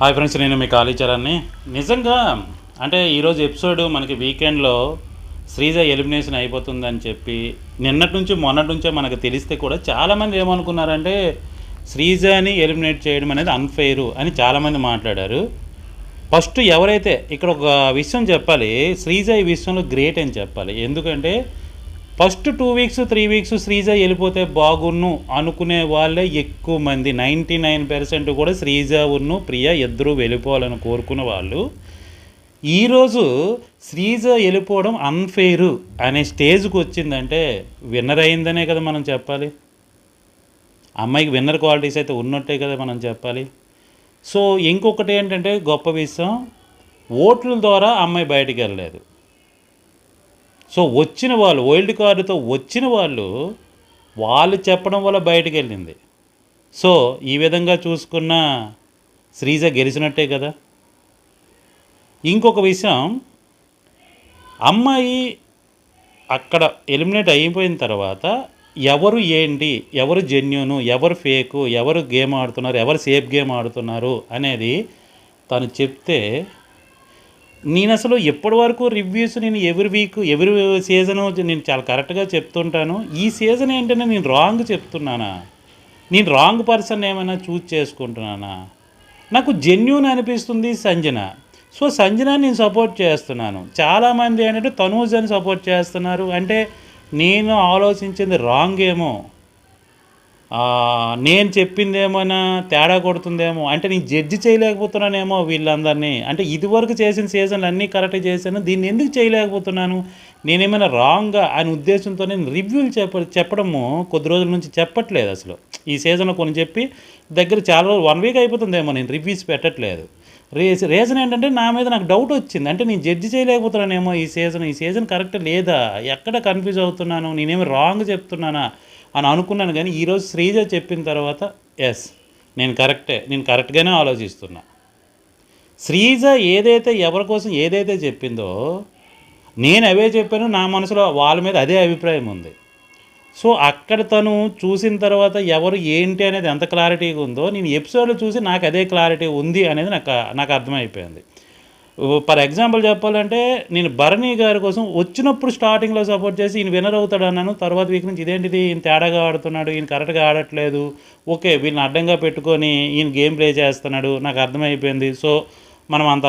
Hi friends నేను మీ కాళీచరాన్ని నిజంగా అంటే ఈరోజు ఎపిసోడ్ మనకి వీకెండ్లో శ్రీజ ఎలిమినేషన్ అయిపోతుందని చెప్పి నిన్నటి నుంచి మొన్నటి నుంచే మనకు తెలిస్తే కూడా చాలామంది ఏమనుకున్నారంటే శ్రీజని ఎలిమినేట్ చేయడం అనేది అన్ఫెయిర్ అని చాలామంది మాట్లాడారు. ఫస్ట్ ఎవరైతే ఇక్కడ ఒక విషయం చెప్పాలి శ్రీజ ఈ విషయంలో గ్రేట్ అని చెప్పాలి. ఎందుకంటే first two weeks three weeks Sreeja వెళ్ళిపోతే బాగున్ను అనుకునే వాళ్ళే ఎక్కువ మంది. నైంటీ నైన్ పర్సెంట్ కూడా శ్రీజ ఉన్ను ప్రియ ఇద్దరు వెళ్ళిపోవాలని కోరుకున్న వాళ్ళు. ఈరోజు శ్రీజ వెళ్ళిపోవడం అన్ఫెయిర్ అనే స్టేజ్కి వచ్చిందంటే విన్నర్ అయిందనే కదా మనం చెప్పాలి. అమ్మాయికి విన్నర్ క్వాలిటీస్ అయితే ఉన్నట్టే కదా మనం చెప్పాలి. సో ఇంకొకటి ఏంటంటే గొప్ప విషయం ఓట్ల ద్వారా అమ్మాయి బయటికి వెళ్ళలేదు. సో వచ్చిన వాళ్ళు వైల్డ్ కార్డుతో వచ్చిన వాళ్ళు వాళ్ళు చెప్పడం వల్ల బయటికి వెళ్ళింది. సో ఈ విధంగా చూసుకున్న శ్రీజ గెలిచినట్టే కదా. ఇంకొక విషయం అమ్మాయి అక్కడ ఎలిమినేట్ అయిపోయిన తర్వాత ఎవరు ఏంటి ఎవరు జెన్యును ఎవరు ఫేకు ఎవరు గేమ్ ఆడుతున్నారు ఎవరు సేఫ్ గేమ్ ఆడుతున్నారు అనేది తను చెప్తే నేను అసలు ఎప్పటి వరకు రివ్యూస్ నేను ఎవరి వీక్ ఎవరి సీజను నేను చాలా కరెక్ట్గా చెప్తుంటాను. ఈ సీజన్ ఏంటంటే నేను రాంగ్ చెప్తున్నానా? నేను రాంగ్ పర్సన్ ఏమైనా చూజ్ చేసుకుంటున్నానా? నాకు జెన్యున్ అనిపిస్తుంది సంజన. సో సంజన నేను సపోర్ట్ చేస్తున్నాను. చాలామంది ఏంటంటే తనూజ్ అని సపోర్ట్ చేస్తున్నారు. అంటే నేను ఆలోచించింది రాంగ్ ఏమో. నేను చెప్పిందేమైనా తేడా కొడుతుందేమో అంటే నేను జడ్జి చేయలేకపోతున్నానేమో వీళ్ళందరినీ. అంటే ఇదివరకు చేసిన సీజన్లు అన్నీ కరెక్ట్ చేశాను దీన్ని ఎందుకు చేయలేకపోతున్నాను? నేనేమైనా రాంగ్గా అనే ఉద్దేశంతో నేను రివ్యూలు చెప్ప చెప్పడము కొద్ది రోజుల నుంచి చెప్పట్లేదు అసలు. ఈ సీజన్లో కొన్ని చెప్పి దగ్గర చాలా రోజులు వన్ వీక్ అయిపోతుందేమో నేను రివ్యూస్ పెట్టట్లేదు. రీజ రీజన్ ఏంటంటే నా మీద నాకు డౌట్ వచ్చింది. అంటే నేను జడ్జి చేయలేకపోతున్నానేమో ఈ సీజన్ ఈ సీజన్ కరెక్ట్ లేదా? ఎక్కడ కన్ఫ్యూజ్ అవుతున్నాను? నేనేమి రాంగ్ చెప్తున్నానా? అని అనుకున్నాను కానీ ఈరోజు శ్రీజ చెప్పిన తర్వాత ఎస్ నేను కరెక్టే నేను కరెక్ట్గానే ఆలోచిస్తున్నా. శ్రీజ ఏదైతే ఎవరి కోసం ఏదైతే చెప్పిందో నేను అవే చెప్పాను నా మనసులో వాళ్ళ మీద అదే అభిప్రాయం ఉంది. సో అక్కడ తను చూసిన తర్వాత ఎవరు ఏంటి అనేది ఎంత క్లారిటీగా ఉందో నేను ఎపిసోడ్లో చూసి నాకు అదే క్లారిటీ ఉంది అనేది నాకు నాకు అర్థమైపోయింది. ఫర్ ఎగ్జాంపుల్ చెప్పాలంటే నేను భరణి గారి కోసం వచ్చినప్పుడు స్టార్టింగ్లో సపోర్ట్ చేసి ఈయన వినర్ అవుతాడు అన్నాను తర్వాత వీక్ నుంచి ఇదేంటిది ఈయన తేడాగా ఆడుతున్నాడు ఈయన కరెక్ట్గా ఆడట్లేదు ఓకే వీళ్ళని అడ్డంగా పెట్టుకొని ఈయన గేమ్ ప్లే చేస్తున్నాడు నాకు అర్థమైపోయింది. సో మనం అంత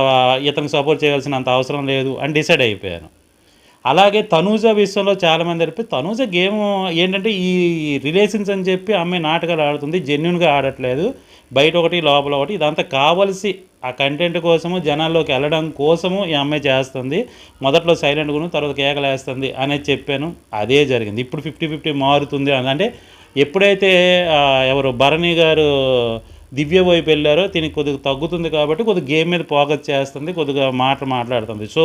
ఇతనికి సపోర్ట్ చేయాల్సిన అంత అవసరం లేదు అని డిసైడ్ అయిపోయాను. అలాగే తనూజ విషయంలో చాలామంది చెప్పి తనూజ గేమ్ ఏంటంటే ఈ రిలేషన్స్ అని చెప్పి అమ్మాయి నాటకాలు ఆడుతుంది జెన్యున్గా ఆడట్లేదు. బయట ఒకటి లోపల ఒకటి ఇదంతా కావలసి ఆ కంటెంట్ కోసము జనాల్లోకి వెళ్ళడం కోసము ఈ అమ్మాయి చేస్తుంది. మొదట్లో సైలెంట్ సైలెంట్గాను తర్వాత కేకలేస్తుంది అనేది చెప్పాను. అదే జరిగింది. ఇప్పుడు ఫిఫ్టీ ఫిఫ్టీ మారుతుంది. అని అంటే ఎప్పుడైతే ఎవరు భరణి గారు దివ్య వైపు వెళ్ళారో దీనికి కొద్దిగా తగ్గుతుంది కాబట్టి కొద్దిగా గేమ్ మీద ఫోకస్ చేస్తుంది కొద్దిగా మాట మాట్లాడుతుంది. సో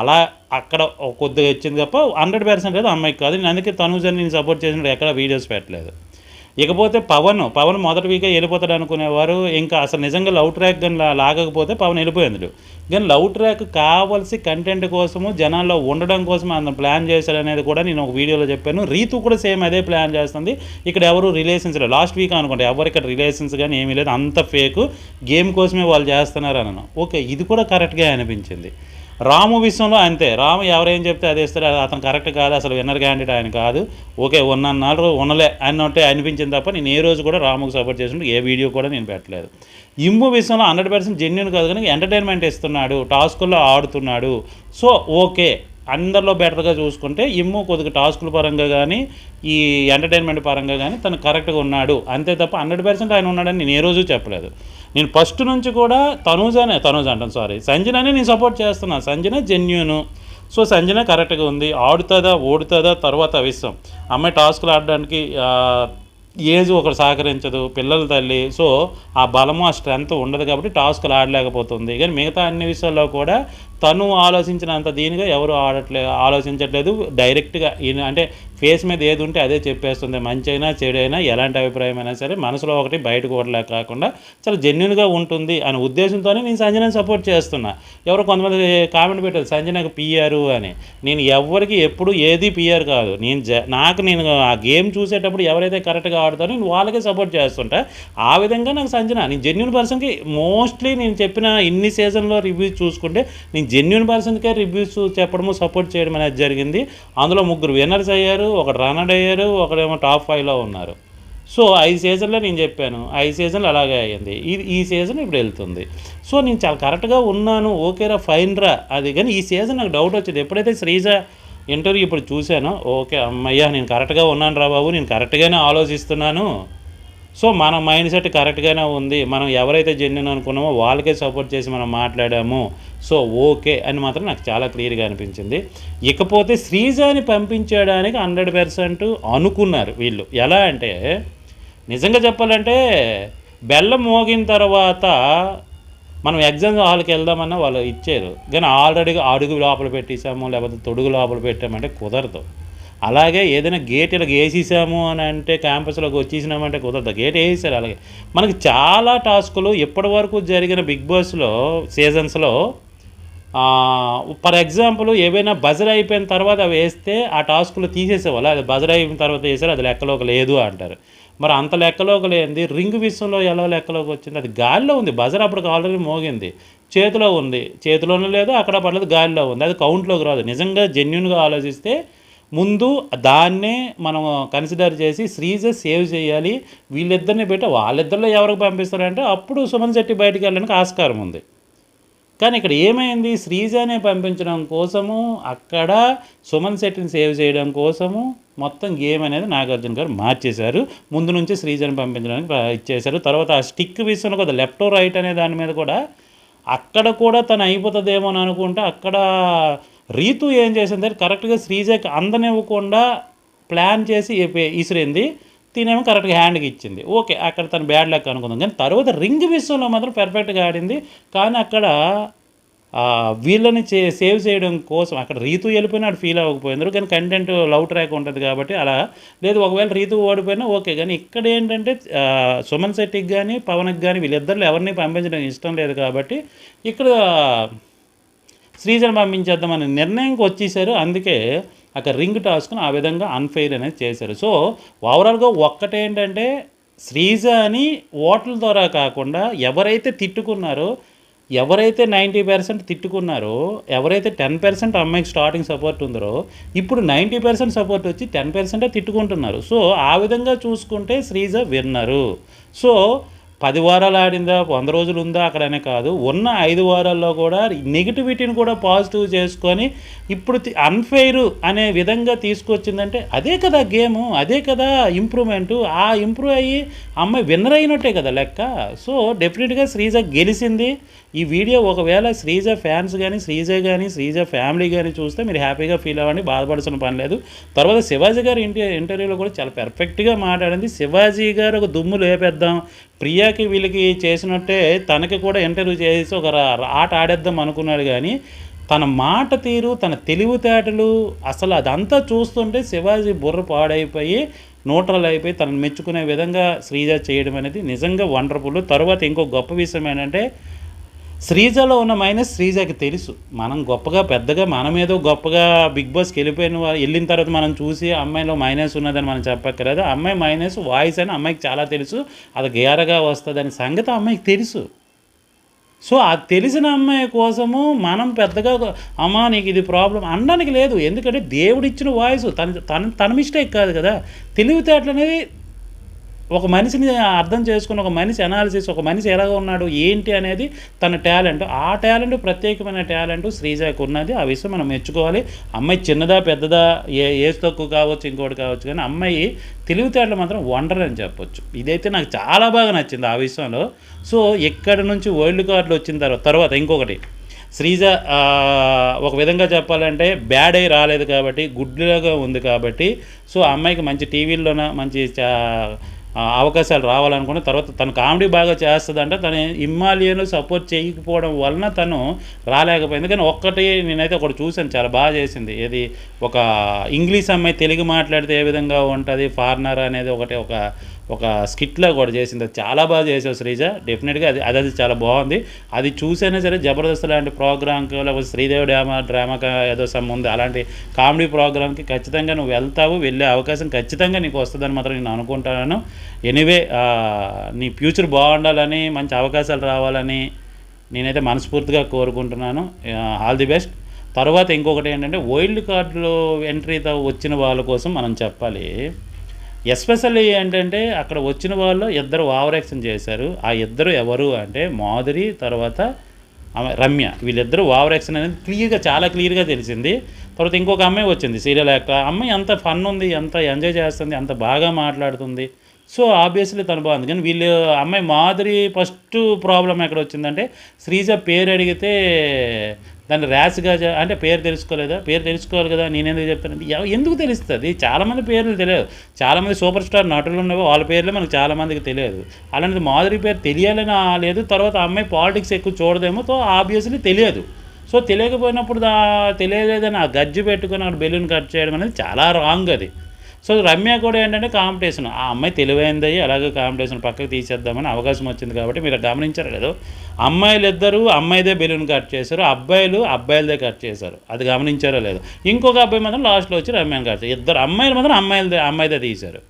అలా అక్కడ కొద్దిగా వచ్చింది తప్ప హండ్రెడ్ పర్సెంట్ లేదు అమ్మాయికి కాదు. నేను అందుకే తనుజని నేను సపోర్ట్ చేసినప్పుడు ఎక్కడ వీడియోస్ పెట్టలేదు. ఇకపోతే పవన్ పవన్ మొదటి వీకే వెళ్ళిపోతాడు అనుకునేవారు. ఇంకా అసలు నిజంగా లవ్ ట్రాక్ కానీ లాగకపోతే పవన్ వెళ్ళిపోయింది కానీ లవ్ ట్రాక్ కావాల్సి కంటెంట్ కోసము జనాల్లో ఉండడం కోసం అతను ప్లాన్ చేశాడు అనేది కూడా నేను ఒక వీడియోలో చెప్పాను. రీతు కూడా సేమ్ అదే ప్లాన్ చేస్తుంది. ఇక్కడ ఎవరు రిలేషన్స్ లేదు లాస్ట్ వీక్ అనుకుంటే ఎవరు ఇక్కడ రిలేషన్స్ కానీ ఏమీ లేదు. అంత ఫేక్ గేమ్ కోసమే వాళ్ళు చేస్తున్నారు అన్నాను ఓకే ఇది కూడా కరెక్ట్గా అనిపించింది. రాము విషయంలో అంతే. రాము ఎవరేం చెప్తే అదే ఇస్తారు. అది అతను కరెక్ట్ కాదు అసలు విన్నర్ క్యాండిడేట్ ఆయన కాదు. ఓకే ఉన్నన్నాళ్ళు ఉన్నలే అన్నట్టే అనిపించింది తప్ప నేను ఏ రోజు కూడా రాముకు సపోర్ట్ చేసినట్టు ఏ వీడియో కూడా నేను పెట్టలేదు. ఇమ్ము విషయంలో హండ్రెడ్ పర్సెంట్ జెన్యున్ కాదు కానీ ఎంటర్టైన్మెంట్ ఇస్తున్నాడు టాస్కుల్లో ఆడుతున్నాడు. So okay. అందరిలో బెటర్గా చూసుకుంటే ఇమ్ము కొద్దిగా టాస్కుల పరంగా కానీ ఈ ఎంటర్టైన్మెంట్ పరంగా కానీ తను కరెక్ట్గా ఉన్నాడు. అంతే తప్ప హండ్రెడ్ పర్సెంట్ ఆయన ఉన్నాడని నేను ఏ రోజు చెప్పలేదు. నేను ఫస్ట్ నుంచి కూడా తనూజనే తనూజ అంటాను సారీ సంజననే నేను సపోర్ట్ చేస్తున్నాను సంజన జెన్యును. సో సంజన కరెక్ట్గా ఉంది. ఆడుతుందా ఓడుతుందా తర్వాత విషయం అమ్మాయి టాస్కులు ఆడడానికి ఏజ్ ఒకరు సహకరించదు పిల్లల తల్లి. సో ఆ బలము ఆ స్ట్రెంత్ ఉండదు కాబట్టి టాస్క్లు ఆడలేకపోతుంది. కానీ మిగతా అన్ని విషయాల్లో కూడా తను ఆలోచించినంత దీనిగా ఎవరు ఆడట్లే ఆలోచించట్లేదు. డైరెక్ట్గా ఈయన అంటే ఫేస్ మీద ఏది ఉంటే అదే చెప్పేస్తుంది. మంచి అయినా చెడైనా ఎలాంటి అభిప్రాయం అయినా సరే మనసులో ఒకటి బయటకు కూడా కాకుండా చాలా జెన్యున్గా ఉంటుంది అనే ఉద్దేశంతోనే నేను సంజనని సపోర్ట్ చేస్తున్నా. ఎవరో కొంతమంది కామెంట్ పెట్టారు సంజనకు పిఆర్ అని. నేను ఎవరికి ఎప్పుడు ఏది పిఆర్ కాదు. నేను జ నాకు నేను ఆ గేమ్ చూసేటప్పుడు ఎవరైతే కరెక్ట్గా వాడతాను నేను వాళ్ళకే సపోర్ట్ చేస్తుంటా ఆ విధంగా నాకు సంజన నేను జెన్యున్ పర్సన్కి మోస్ట్లీ నేను చెప్పిన ఇన్ని సీజన్లో రివ్యూస్ చూసుకుంటే నేను జెన్యున్ పర్సన్కే రివ్యూస్ చెప్పడము సపోర్ట్ చేయడం అనేది జరిగింది. అందులో ముగ్గురు విన్నర్స్ అయ్యారు ఒకడు రన్నర్ అయ్యారు ఒకడేమో టాప్ ఫైవ్లో ఉన్నారు. సో ఐదు సీజన్లో నేను చెప్పాను ఐదు సీజన్లు అలాగే అయ్యింది. ఇది ఈ సీజన్ ఇప్పుడు వెళ్తుంది. సో నేను చాలా కరెక్ట్గా ఉన్నాను ఓకేరా ఫైన్ రా. అది కానీ ఈ సీజన్ నాకు డౌట్ వచ్చింది. ఎప్పుడైతే శ్రీజ ఇంటర్వ్యూ ఇప్పుడు చూశాను. ఓకే అమ్మయ్యా నేను కరెక్ట్గా ఉన్నాను రా బాబు నేను కరెక్ట్గానే ఆలోచిస్తున్నాను. సో మన మైండ్ సెట్ కరెక్ట్గానే ఉంది. మనం ఎవరైతే జెన్యున్ అనుకున్నామో వాళ్ళకే సపోర్ట్ చేసి మనం మాట్లాడాము. సో ఓకే అని మాత్రం నాకు చాలా క్లియర్గా అనిపించింది. ఇకపోతే శ్రీజాని పంపించడానికి హండ్రెడ్ పర్సెంట్ అనుకున్నారు వీళ్ళు. ఎలా అంటే నిజంగా చెప్పాలంటే బెల్లం మోగిన తర్వాత మనం ఎగ్జామ్ హాల్కి వెళ్దామన్నా వాళ్ళు ఇచ్చారు. కానీ ఆల్రెడీగా అడుగు లోపల పెట్టేసాము లేకపోతే తొడుగు లోపల పెట్టామంటే కుదరదు. అలాగే ఏదైనా గేట్ ఇలా వేసేసాము అని అంటే క్యాంపస్లోకి వచ్చేసినామంటే కుదరదు. గేట్ వేసేసారు అలాగే. మనకి చాలా టాస్కులు ఇప్పటి వరకు జరిగిన బిగ్ బాస్లో సీజన్స్లో ఫర్ ఎగ్జాంపుల్ ఏవైనా బజర్ అయిపోయిన తర్వాత అవి వేస్తే ఆ టాస్కులు తీసేసేవాళ్ళు. అది బజర్ అయిపోయిన తర్వాత వేసారు అది లెక్కలోకి లేదు అంటారు. మరి అంత లెక్కలోకి లేనిది రింగ్ విషయంలో ఎలా లెక్కలోకి వచ్చింది? అది గాలిలో ఉంది. బజర్ అప్పటికి ఆల్రెడీ మోగింది. చేతిలో ఉంది. చేతిలోనే లేదు అక్కడ పడలేదు గాలిలో ఉంది. అది కౌంట్లోకి రాదు. నిజంగా జెన్యున్గా ఆలోచిస్తే ముందు దాన్నే మనం కన్సిడర్ చేసి శ్రీజ సేవ్ చేయాలి. వీళ్ళిద్దరిని పెట్టి వాళ్ళిద్దరిలో ఎవరికి పంపిస్తారంటే అప్పుడు సుమన్ శెట్టి బయటికి వెళ్ళడానికి ఆస్కారం ఉంది. కానీ ఇక్కడ ఏమైంది? శ్రీజనే పంపించడం కోసము అక్కడ సుమన్ శెట్టిని సేవ్ చేయడం కోసము మొత్తం గేమ్ అనేది నాగార్జున గారు మార్చేశారు. ముందు నుంచి శ్రీజన్ పంపించడానికి ఇచ్చేశారు. తర్వాత ఆ స్టిక్ విషయంలో కదా లెఫ్ట్ రైట్ అనే దాని మీద కూడా అక్కడ కూడా తను అయిపోతుందేమో అని అనుకుంటే అక్కడ రీతు ఏం చేసింది కరెక్ట్గా శ్రీజకి అందనివ్వకుండా ప్లాన్ చేసి ఇసిరింది. తినేమో కరెక్ట్గా హ్యాండ్కి ఇచ్చింది. ఓకే అక్కడ తను బ్యాడ్ లెక్క అనుకుందాం. కానీ తర్వాత రింగ్ విషయంలో మాత్రం పర్ఫెక్ట్గా ఆడింది. కానీ అక్కడ వీళ్ళని చే సేవ్ చేయడం కోసం అక్కడ రీతు వెళ్ళిపోయినా ఫీల్ అవ్వకపోయినారు. కానీ కంటెంట్ లవ్ ట్రాక్ ఉంటుంది కాబట్టి అలా లేదు ఒకవేళ రీతు ఓడిపోయినా ఓకే. కానీ ఇక్కడ ఏంటంటే సుమన్ శెట్టికి కానీ పవన్కి కానీ వీళ్ళిద్దరిలో ఎవరిని పంపించడం ఇష్టం లేదు కాబట్టి ఇక్కడ శ్రీజను పంపించేద్దామనే నిర్ణయంకి వచ్చేసారు. అందుకే అక్కడ రింగ్ టాస్క్ను ఆ విధంగా అన్ఫెయిర్ అనేది చేశారు. సో ఓవరాల్గా ఒక్కటేంటంటే శ్రీజ అని ఓట్ల ద్వారా కాకుండా ఎవరైతే తిట్టుకున్నారో ఎవరైతే నైంటీ పర్సెంట్ తిట్టుకున్నారో ఎవరైతే టెన్ పర్సెంట్ అమ్మాయికి స్టార్టింగ్ సపోర్ట్ ఉందో ఇప్పుడు నైంటీ పర్సెంట్ సపోర్ట్ వచ్చి టెన్ పర్సెంటే తిట్టుకుంటున్నారు. సో ఆ విధంగా చూసుకుంటే శ్రీజ విన్నరు. సో పది వారాలు ఆడిందా వంద రోజులు ఉందా అక్కడనే కాదు. ఉన్న ఐదు వారాల్లో కూడా నెగిటివిటీని కూడా పాజిటివ్ చేసుకొని ఇప్పుడు అన్ఫెయిర్ అనే విధంగా తీసుకొచ్చిందంటే అదే కదా గేము అదే కదా ఇంప్రూవ్మెంట్. ఆ ఇంప్రూవ్ అయ్యి అమ్మాయి విన్నర్ అయినట్టే కదా లెక్క. సో డెఫినెట్గా శ్రీజ గెలిచింది ఈ వీడియో ఒకవేళ శ్రీజ ఫ్యాన్స్ కానీ శ్రీజ కానీ శ్రీజ ఫ్యామిలీ కానీ చూస్తే మీరు హ్యాపీగా ఫీల్ అవ్వండి బాధపడాల్సిన పని లేదు. తర్వాత శివాజీ గారు ఇంటి ఇంటర్వ్యూలో కూడా చాలా పెర్ఫెక్ట్గా మాట్లాడింది. శివాజీ గారు ఒక దుమ్ము లేపేద్దాం ప్రియాకి వీళ్ళకి చేసినట్టే తనకి కూడా ఇంటర్వ్యూ చేసి ఒక ఆట ఆడేద్దాం అనుకున్నాడు కానీ తన మాట తీరు తన తెలివితేటలు అసలు అదంతా చూస్తుంటే శివాజీ బుర్ర పాడైపోయి న్యూట్రల్ అయిపోయి తనను మెచ్చుకునే విధంగా శ్రీజ చేయడం అనేది నిజంగా వండర్ఫుల్. తర్వాత ఇంకో గొప్ప విషయం ఏంటంటే శ్రీజలో ఉన్న మైనస్ శ్రీజకి తెలుసు. మనం గొప్పగా పెద్దగా మనం ఏదో గొప్పగా బిగ్ బాస్కి వెళ్ళిపోయిన వెళ్ళిన తర్వాత మనం చూసి అమ్మాయిలో మైనస్ ఉన్నదని మనం చెప్పక్కర్లేదు. అమ్మాయి మైనస్ వాయిస్ అని అమ్మాయికి చాలా తెలుసు. అది గేరగా వస్తుందని సంగతి అమ్మాయికి తెలుసు. సో ఆ తెలిసిన అమ్మాయి కోసము మనం పెద్దగా అమ్మా నీకు ఇది ప్రాబ్లం అనడానికి లేదు. ఎందుకంటే దేవుడిచ్చిన వాయిస్ తన తన తన మిస్టేక్ కాదు కదా. తెలివితేటలు అనేది ఒక మనిషిని అర్థం చేసుకుని ఒక మనిషి అనాలిసిస్ ఒక మనిషి ఎలాగ ఉన్నాడు ఏంటి అనేది తన టాలెంట్ ఆ టాలెంట్ ప్రత్యేకమైన టాలెంట్ శ్రీజాకు ఉన్నది. ఆ విషయం మనం మెచ్చుకోవాలి. అమ్మాయి చిన్నదా పెద్దదా ఏ ఏజ్ తక్కువ కావచ్చు ఇంకోటి కావచ్చు కానీ అమ్మాయి తెలివితేటలు మాత్రం వండర్ అని చెప్పొచ్చు. ఇదైతే నాకు చాలా బాగా నచ్చింది ఆ విషయంలో. సో ఎక్కడి నుంచి వరల్డ్ కార్డులు వచ్చిన తర్వాత తర్వాత ఇంకొకటి. శ్రీజ ఒక విధంగా చెప్పాలంటే బ్యాడ్ అయి రాలేదు కాబట్టి గుడ్లాగా ఉంది కాబట్టి సో ఆ అమ్మాయికి మంచి టీవీల్లోన మంచి చా- అవకాశాలు రావాలనుకున్న తర్వాత తను కామెడీ బాగా చేస్తుందంటే తను హిమాలయను సపోర్ట్ చేయకపోవడం వలన తను రాలేకపోయింది. కానీ ఒక్కటి నేనైతే ఒకటి చూశాను చాలా బాగా చేసింది. ఏది ఒక ఇంగ్లీష్ అమ్మాయి తెలుగు మాట్లాడితే ఏ విధంగా ఉంటుంది ఫారినర్ అనేది ఒకటి ఒక ఒక స్కిట్లో కూడా చేసింది. అది చాలా బాగా చేసావు శ్రీజ. డెఫినెట్గా అది అది అది చాలా బాగుంది. అది చూసైనా సరే జబర్దస్త్ లాంటి ప్రోగ్రామ్కి లేకపోతే శ్రీదేవి డ్రామా డ్రామాకి ఏదో సమ్ ఉంది. అలాంటి కామెడీ ప్రోగ్రామ్కి ఖచ్చితంగా నువ్వు వెళ్తావు వెళ్ళే అవకాశం ఖచ్చితంగా నీకు వస్తుందని మాత్రం నేను అనుకుంటున్నాను ఎనీవే నీ ఫ్యూచర్ బాగుండాలని మంచి అవకాశాలు రావాలని నేనైతే మనస్ఫూర్తిగా కోరుకుంటున్నాను. All the best. తర్వాత ఇంకొకటి ఏంటంటే వైల్డ్ కార్డులో ఎంట్రీతో వచ్చిన వాళ్ళ కోసం మనం చెప్పాలి. ఎస్పెషల్లీ ఏంటంటే అక్కడ వచ్చిన వాళ్ళు ఇద్దరు ఓవరాక్షన్ చేశారు. ఆ ఇద్దరు ఎవరు అంటే మాధురి తర్వాత రమ్య. వీళ్ళిద్దరూ ఓవరాక్షన్ అనేది క్లియర్గా చాలా క్లియర్గా తెలిసింది. తర్వాత ఇంకొక అమ్మాయి వచ్చింది సీరియల్ యొక్క అమ్మాయి ఎంత ఫన్ ఉంది ఎంత ఎంజాయ్ చేస్తుంది అంత బాగా మాట్లాడుతుంది సో ఆబ్వియస్లీ తను బాగుంది. కానీ వీళ్ళు అమ్మాయి మాధురి ఫస్ట్ ప్రాబ్లం ఎక్కడ వచ్చిందంటే శ్రీజ పేరు అడిగితే దాన్ని ర్యాష్గా అంటే పేరు తెలుసుకోలేదా? పేరు తెలుసుకోవాలి కదా నేనెందుకు చెప్తాను ఎందుకు తెలుస్తుంది? చాలామంది పేర్లు తెలియదు. చాలామంది సూపర్ స్టార్ నటులు ఉన్నవి వాళ్ళ పేర్లే మనకు చాలామందికి తెలియదు. అలాంటిది మాధురి పేరు తెలియాలని? ఆ లేదు. తర్వాత అమ్మాయి పాలిటిక్స్ ఎక్కువ చూడదేమో సో ఆబ్వియస్లీ తెలియదు. సో తెలియకపోయినప్పుడు దా తెలియలేదని ఆ గజ్జి పెట్టుకొని అక్కడ బెలూన్ కట్ చేయడం అనేది చాలా రాంగ్ అది. సో రమ్య కూడా ఏంటంటే కాంపిటీషన్. ఆ అమ్మాయి తెలివైంది అలాగే కాంపిటీషన్ పక్కకు తీసేద్దామని అవకాశం వచ్చింది కాబట్టి మీరు గమనించారు లేదు అమ్మాయిలు ఇద్దరు అమ్మాయిదే బెలూన్ కట్ చేశారు అబ్బాయిలు అబ్బాయిలదే కట్ చేశారు. అది గమనించారో లేదు. ఇంకొక అబ్బాయి మాత్రం లాస్ట్లో వచ్చి రమ్యని కట్ చేశారు. ఇద్దరు అమ్మాయిలు మాత్రం అమ్మాయిలదే అమ్మాయిదే తీశారు.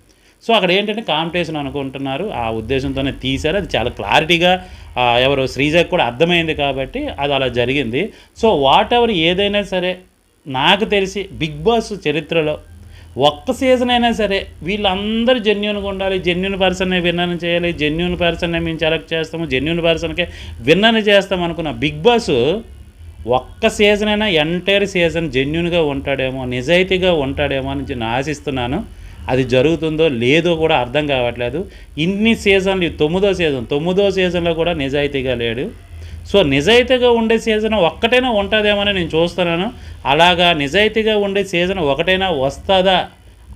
సో అక్కడ ఏంటంటే కాంపిటీషన్ అనుకుంటున్నారు. ఆ ఉద్దేశంతోనే తీశారు. అది చాలా క్లారిటీగా ఎవరు శ్రీజకు కూడా అర్థమైంది కాబట్టి అది అలా జరిగింది. సో వాట్ ఎవర్ ఏదైనా సరే నాకు తెలిసి బిగ్ బాస్ చరిత్రలో ఒక్క సీజన్ అయినా సరే వీళ్ళందరూ జెన్యున్గా ఉండాలి జెన్యున్ పర్సన్నే విన్నర్ చేయాలి జెన్యున్ పర్సన్నే మేము సెలెక్ట్ చేస్తాము జెన్యున్ పర్సన్కే విన్నర్ చేస్తాం అనుకున్న బిగ్ బాస్ ఒక్క సీజన్ అయినా ఎంటైర్ సీజన్ జెన్యున్గా ఉంటాడేమో నిజాయితీగా ఉంటాడేమో అని నేను ఆశిస్తున్నాను. అది జరుగుతుందో లేదో కూడా అర్థం కావట్లేదు. ఇన్ని సీజన్లు తొమ్మిదో సీజన్ తొమ్మిదో సీజన్లో కూడా నిజాయితీగా లేడు. సో నిజాయితీగా ఉండే సీజన్ ఒక్కటైనా ఉంటుందేమని నేను చూస్తున్నాను. అలాగా నిజాయితీగా ఉండే సీజన్ ఒకటైనా వస్తుందా?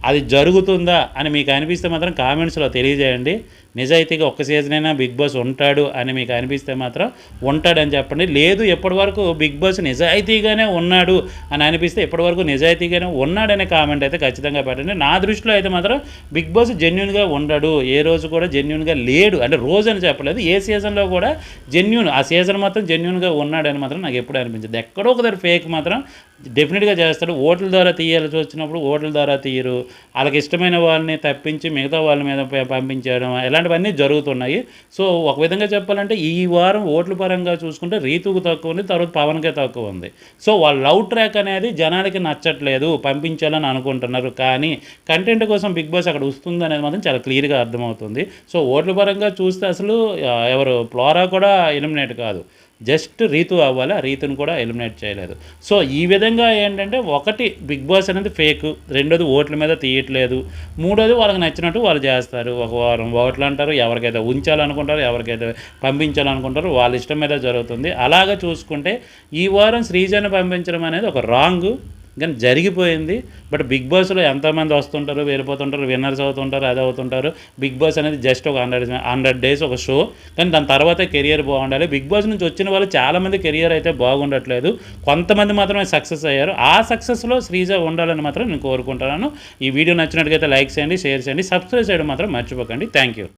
అది జరుగుతుందా? అని మీకు అనిపిస్తే మాత్రం కామెంట్స్లో తెలియజేయండి. నిజాయితీగా ఒక్క సీజన్ అయినా బిగ్ బాస్ ఉంటాడు అని మీకు అనిపిస్తే మాత్రం ఉంటాడని చెప్పండి. లేదు ఎప్పటి వరకు బిగ్ బాస్ నిజాయితీగానే ఉన్నాడు అని అనిపిస్తే ఎప్పటి వరకు నిజాయితీగానే ఉన్నాడనే కామెంట్ అయితే ఖచ్చితంగా పెట్టండి. నా దృష్టిలో అయితే మాత్రం బిగ్ బాస్ జెన్యున్గా ఉండడు. ఏ రోజు కూడా జెన్యున్గా లేడు. అంటే రోజు అని చెప్పలేదు. ఏ సీజన్లో కూడా జెన్యున్ ఆ సీజన్ మాత్రం జెన్యున్గా ఉన్నాడని మాత్రం నాకు ఎప్పుడు అనిపించదు. ఎక్కడో ఒకదారి ఫేక్ మాత్రం డెఫినెట్గా చేస్తాడు. ఓట్ల ద్వారా తీయాల్సి వచ్చినప్పుడు ఓట్ల ద్వారా తీయరు. వాళ్ళకి ఇష్టమైన వాళ్ళని తప్పించి మిగతా వాళ్ళ మీద పంపించడం ఎలా ఇలాంటివన్నీ జరుగుతున్నాయి. సో ఒక విధంగా చెప్పాలంటే ఈ వారం ఓట్ల పరంగా చూసుకుంటే రీతుకు తక్కువ ఉంది తర్వాత పవన్కే తక్కువ ఉంది. సో వాళ్ళ లవ్ ట్రాక్ అనేది జనాలకి నచ్చట్లేదు పంపించాలని అనుకుంటున్నారు. కానీ కంటెంట్ కోసం బిగ్ బాస్ అక్కడ వస్తుంది అనేది మాత్రం చాలా క్లియర్గా అర్థమవుతుంది. సో ఓట్ల పరంగా చూస్తే అసలు ఎవరు ఫ్లోరా కూడా ఎలిమినేట్ కాదు. జస్ట్ రీతు అవ్వాలి ఆ రీతుని కూడా ఎలిమినేట్ చేయలేదు. సో ఈ విధంగా ఏంటంటే ఒకటి బిగ్ బాస్ అనేది ఫేక్ రెండోది ఓట్ల మీద తీయట్లేదు మూడోది వాళ్ళకి నచ్చినట్టు వాళ్ళు చేస్తారు. ఒక వారం ఓట్లు అంటారు ఎవరికైతే ఉంచాలనుకుంటారు ఎవరికైతే పంపించాలనుకుంటారు వాళ్ళ ఇష్టం మీద జరుగుతుంది. అలాగా చూసుకుంటే ఈ వారం శ్రీజను పంపించడం అనేది ఒక రాంగ్ కానీ జరిగిపోయింది. బట్ బిగ్ బాస్లో ఎంతమంది వస్తుంటారు వెళ్ళిపోతుంటారు విన్నర్స్ అవుతుంటారు అది అవుతుంటారు. బిగ్ బాస్ అనేది జస్ట్ ఒక హండ్రెడ్ హండ్రెడ్ డేస్ ఒక షో. కానీ దాని తర్వాత కెరియర్ బాగుండాలి. బిగ్ బాస్ నుంచి వచ్చిన వాళ్ళు చాలామంది కెరియర్ అయితే బాగుండట్లేదు. కొంతమంది మాత్రమే సక్సెస్ అయ్యారు. ఆ సక్సెస్లో శ్రీజ ఉండాలని మాత్రం నేను కోరుకుంటున్నాను. ఈ వీడియో నచ్చినట్టుగైతే లైక్ చేయండి షేర్ చేయండి సబ్స్క్రైబ్ చేయడం మాత్రం మర్చిపోకండి. Thank you.